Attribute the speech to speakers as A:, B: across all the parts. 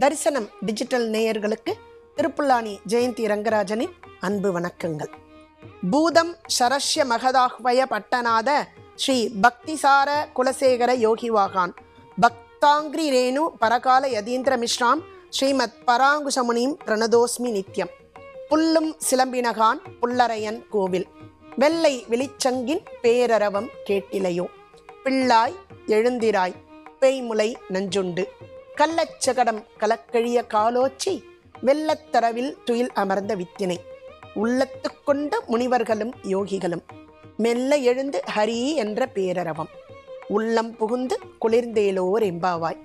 A: தரிசனம் டிஜிட்டல் நேயர்களுக்கு திருப்புல்லானி ஜெயந்தி ரங்கராஜனின் அன்பு வணக்கங்கள். பூதம் சரஸ்ய மகதாஹ்வய பட்டநாத ஸ்ரீ பக்திசார குலசேகர யோகிவாகான் பக்தாங்கிரி ரேணு பரகால யதீந்திர மிஸ்ராம் ஸ்ரீமத் பராங்குசமுனிம் பிரணதோஸ்மி நித்யம். புல்லும் சிலம்பினகான் புல்லரையன் கோவில். வெள்ளை வெளிச்சங்கின் பேரரவம் கேட்டிலையோ. பிள்ளாய் எழுந்திராய் பேய்முலை நஞ்சுண்டு. கள்ளச்சகடம் கலக்கழிய காலோச்சி வெள்ளத்தரவில் துயில் அமர்ந்த வித்தினை. உள்ளத்து கொண்ட முனிவர்களும் யோகிகளும் மெல்ல எழுந்து ஹரி என்ற பேரரவம். உள்ளம் புகுந்து குளிர்ந்தேலோர் எம்பாவாய்.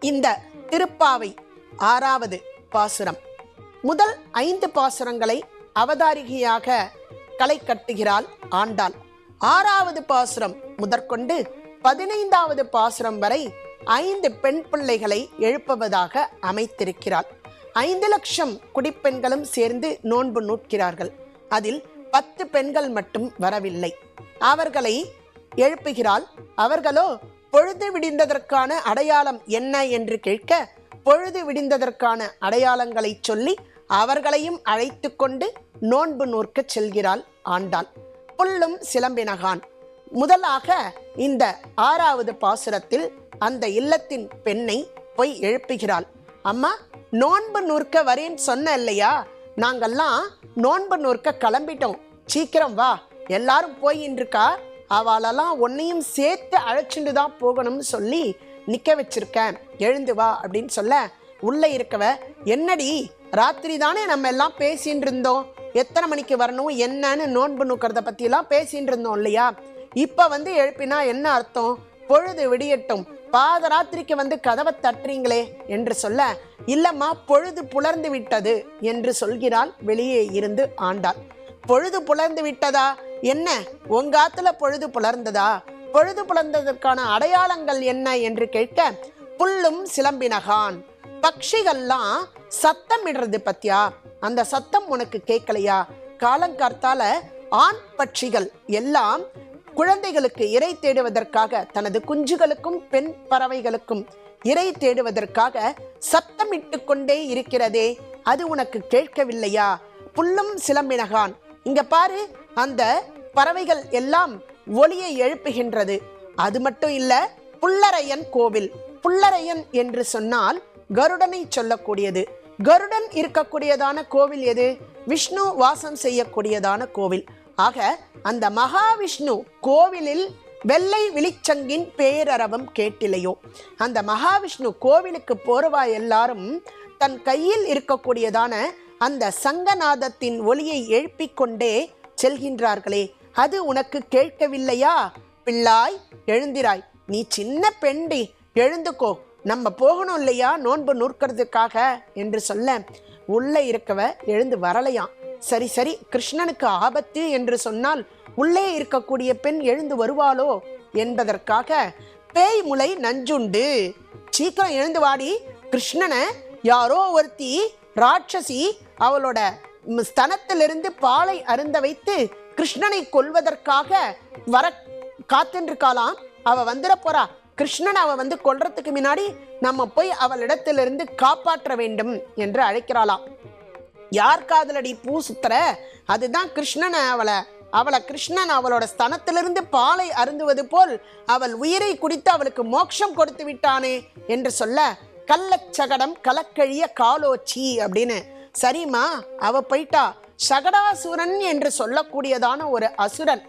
A: இந்த திருப்பாவை ஆறாவது பாசுரம். முதல் ஐந்து பாசுரங்களை அவதாரிகையாக களை கட்டுகிறாள் ஆண்டாள். ஆறாவது பாசுரம் முதற்கொண்டு பதினைந்தாவது பாசுரம் வரை ஐந்து பெண் பிள்ளைகளை எழுப்புவதாக அமைத்திருக்கிறாள் ஐந்து லட்சம் குடிப்பெண்களும் சேர்ந்து நோன்பு நூட்கிறார்கள். அதில் பத்து பெண்கள் மட்டும் வரவில்லை. அவர்களை எழுப்புகிறாள் அவர்களோ பொழுது விடிந்ததற்கான அடையாளம் என்ன? என்று கேட்க பொழுது விடிந்ததற்கான அடையாளங்களை சொல்லி அவர்களையும் அழைத்து கொண்டு நோன்பு நூற்கச் செல்கிறாள் ஆண்டாள். புல்லும் சிலம்பினகான். முதலாக இந்த ஆறாவது பாசுரத்தில் அந்த இல்லத்தின் பெண்ணை போய் எழுப்புகிறாள். அம்மா நோன்பு நூற்க வரேன்னு சொன்ன இல்லையா? நாங்கள்லாம் நோன்பு நூற்க கிளம்பிட்டோம். சீக்கிரம் வா. எல்லாரும் போயின்னு இருக்கா அவளெல்லாம் உன்னையும் சேர்த்து அழைச்சிட்டு தான் போகணும்னு சொல்லி நிற்க வச்சிருக்கேன். எழுந்து வா அப்படின்னு சொல்ல உள்ளே இருக்கவ என்னடி? ராத்திரி தானே நம்ம எல்லாம் பேசின்னு இருந்தோம். எத்தனை மணிக்கு வரணும்? என்னன்னு நோன்பு நூக்கிறத பற்றிலாம் பேசின்னு இருந்தோம் இல்லையா? இப்போ வந்து எழுப்பினா என்ன அர்த்தம்? பொழுது விடியட்டும். பாதராத்திரிக்கு வந்து கதவை தட்டுறீங்களே என்று சொல்ல இல்லம்மா பொழுது புலர்ந்து விட்டது என்று சொல்கிறாள். வெளியே இருந்து ஆண்டாள். பொழுது புலர்ந்து விட்டதா? என்ன? உங்காத்துல பொழுது புலர்ந்ததா? பொழுது புலர்ந்ததற்கான அடையாளங்கள் என்ன? என்று கேட்க புல்லும் சிலம்பினகான் பட்சிகள்லாம் சத்தம் இடுறது பத்தியா? அந்த சத்தம் உனக்கு கேட்கலையா காலங்கார்த்தால ஆண் பட்சிகள் எல்லாம் குழந்தைகளுக்கு இறை தேடுவதற்காக தனது குஞ்சுகளுக்கும் பெண் பறவைகளுக்கும் இறை தேடுவதற்காக சத்தமிட்டு கொண்டே இருக்கிறதே அது உனக்கு கேட்கவில்லையா? புல்லும் சிலம்பினகான். இங்க பாரு அந்த பறவைகள் எல்லாம் ஒளியை எழுப்புகின்றது. அது மட்டும் இல்ல புல்லரையன் கோவில். புல்லரையன் என்று சொன்னால் கருடனை சொல்லக்கூடியது. கருடன் இருக்கக்கூடியதான கோவில் எது? விஷ்ணு வாசம் செய்யக்கூடியதான கோவில். ஆக அந்த மகாவிஷ்ணு கோவிலில் வெள்ளை விழிச்சங்கின் பேரரவம் கேட்டிலையோ அந்த மகாவிஷ்ணு கோவிலுக்கு போறவா எல்லாரும் தன் கையில் இருக்கக்கூடியதான அந்த சங்கநாதத்தின் ஒளியை எழுப்பிக் கொண்டே செல்கின்றார்களே. அது உனக்கு கேட்கவில்லையா? பிள்ளாய் எழுந்திராய். நீ சின்ன பெண்டி எழுந்துக்கோ. நம்ம போகணும் இல்லையா? நோன்பு நூற்கிறதுக்காக என்று சொல்ல உள்ளே இருக்கவ எழுந்து வரலையாம். சரி சரி கிருஷ்ணனுக்கு ஆபத்து என்று சொன்னால் உள்ளே இருக்கக்கூடிய பெண் எழுந்து வருவாளோ என்பதற்காக பேய் முளை நஞ்சுண்டு. சீக்கிரம் எழுந்து வாடி. கிருஷ்ணனை யாரோ ஒருத்தி ராட்சசி அவளோட ஸ்தனத்திலிருந்து பாலை அருந்த வைத்து கிருஷ்ணனை கொல்வதற்காக வர காத்துருக்காளாம். அவ வந்துட போறா. கிருஷ்ணன் அவ வந்து கொல்றதுக்கு முன்னாடி நம்ம போய் அவளிடத்திலிருந்து காப்பாற்ற வேண்டும் என்று அழைக்கிறாளாம். யார் காதலடி பூ சுத்துற? அதுதான் கிருஷ்ணனை அவளை. அவளை கிருஷ்ணன் அவளோட ஸ்தனத்திலிருந்து பாலை அருந்துவது போல் அவள் உயிரை குடித்து அவளுக்கு மோட்சம் கொடுத்து விட்டானே என்று சொல்ல கள்ளச்சகடம் கலக்கழிய காலோச்சி அப்படின்னு. சரிம்மா அவ போயிட்டா. சகடாசுரன் என்று சொல்லக்கூடியதான ஒரு அசுரன்.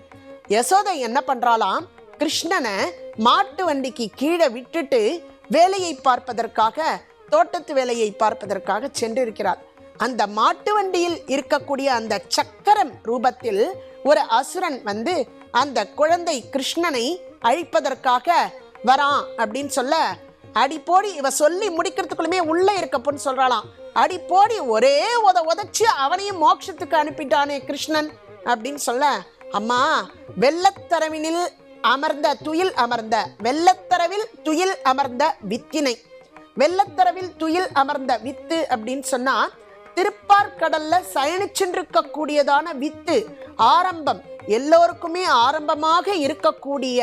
A: யசோதை என்ன பண்றாளாம்? கிருஷ்ணனை மாட்டு வண்டிக்கு கீழே விட்டுட்டு வேலையை பார்ப்பதற்காக தோட்டத்து வேலையை பார்ப்பதற்காக சென்றிருக்கிறாள். அந்த மாட்டு வண்டியில் இருக்கக்கூடிய அந்த சக்கரம் ரூபத்தில் ஒரு அசுரன் வந்து அந்த குழந்தை கிருஷ்ணனை அழிப்பதற்காக வரான் அப்படின்னு சொல்ல அடிப்போடி இவ சொல்லி முடிக்கிறதுக்குள்ளுமே உள்ளே இருக்க பொண்ணு அடிப்போடி ஒரே உத உதச்சி அவனையும் மோட்சத்துக்கு அனுப்பிட்டானே கிருஷ்ணன். அப்படின்னு சொல்ல அம்மா வெள்ளத்தரவினில் அமர்ந்த துயில் அமர்ந்த வெள்ளத்தரவில் துயில் அமர்ந்த வித்தினை. வெள்ளத்தரவில் துயில் அமர்ந்த வித்து அப்படின்னு சொன்னால் திருப்பார்கடல்ல சயனிச்சென்றிருக்கக்கூடியதான வித்து ஆரம்பம் எல்லோருக்குமே ஆரம்பமாக இருக்கக்கூடிய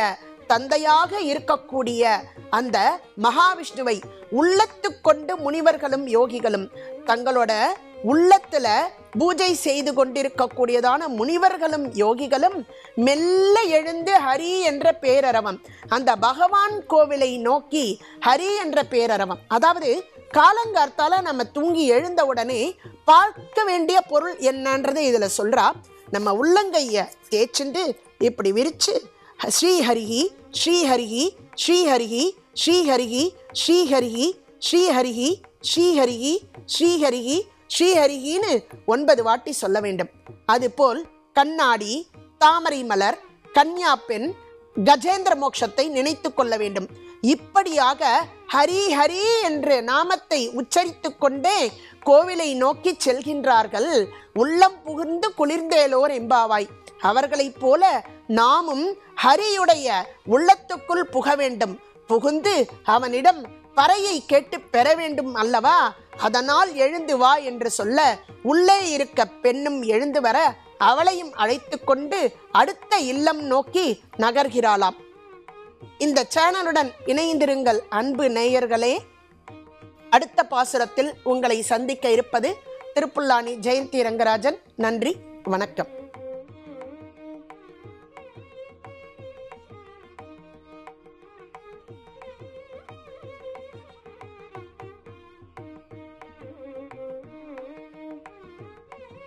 A: தந்தையாக இருக்கக்கூடிய அந்த மகாவிஷ்ணுவை உள்ளத்து கொண்டு முனிவர்களும் யோகிகளும் தங்களோட உள்ளத்துல பூஜை செய்து கொண்டிருக்கக்கூடியதான முனிவர்களும் யோகிகளும் மெல்ல எழுந்து ஹரி என்ற பேரரவம் அந்த பகவான் கோவிலை நோக்கி ஹரி என்ற பேரரவம். அதாவது காலங்கார்த்தால நம்ம தூங்கி எழுந்த உடனே பார்க்க வேண்டிய பொருள் என்னன்றதை இதுல சொல்றா. நம்ம உள்ளங்கையை தேய்ச்சிண்டு இப்படி விரிச்சு ஸ்ரீஹரிஹி ஸ்ரீஹரிஹி ஸ்ரீஹரிஹி ஸ்ரீஹரிஹி ஸ்ரீஹரிஹி ஸ்ரீஹரிஹி ஸ்ரீஹரிஹி ஸ்ரீஹரிஹி ஸ்ரீஹரிஹின்னு ஒன்பது வாட்டி சொல்ல வேண்டும். அதுபோல் கண்ணாடி தாமரை மலர் கன்யா பெண் கஜேந்திர மோட்சத்தை நினைத்து கொள்ள வேண்டும். இப்படியாக ஹரி ஹரி என்று நாமத்தை உச்சரித்து கொண்டே கோவிலை நோக்கி செல்கின்றார்கள். உள்ளம் புகுந்து குளிர்ந்தேலோர் எம்பாவாய் அவர்களைப் போல நாமும் ஹரியுடைய உள்ளத்துக்குள் புக வேண்டும். புகுந்து அவனிடம் பறையை கேட்டு பெற வேண்டும் அல்லவா? அதனால் எழுந்து வா என்று சொல்ல உள்ளே இருக்க பெண்ணும் எழுந்து வர அவளையும் அழைத்து கொண்டு அடுத்த இல்லம் நோக்கி நகர்கிறாளாம். இந்த சேனலுடன் இணைந்திருங்கள் அன்பு நேயர்களே. அடுத்த பாசுரத்தில் உங்களை சந்திக்க இருப்பது திருப்புல்லானி ஜெயந்தி ரங்கராஜன். நன்றி வணக்கம்.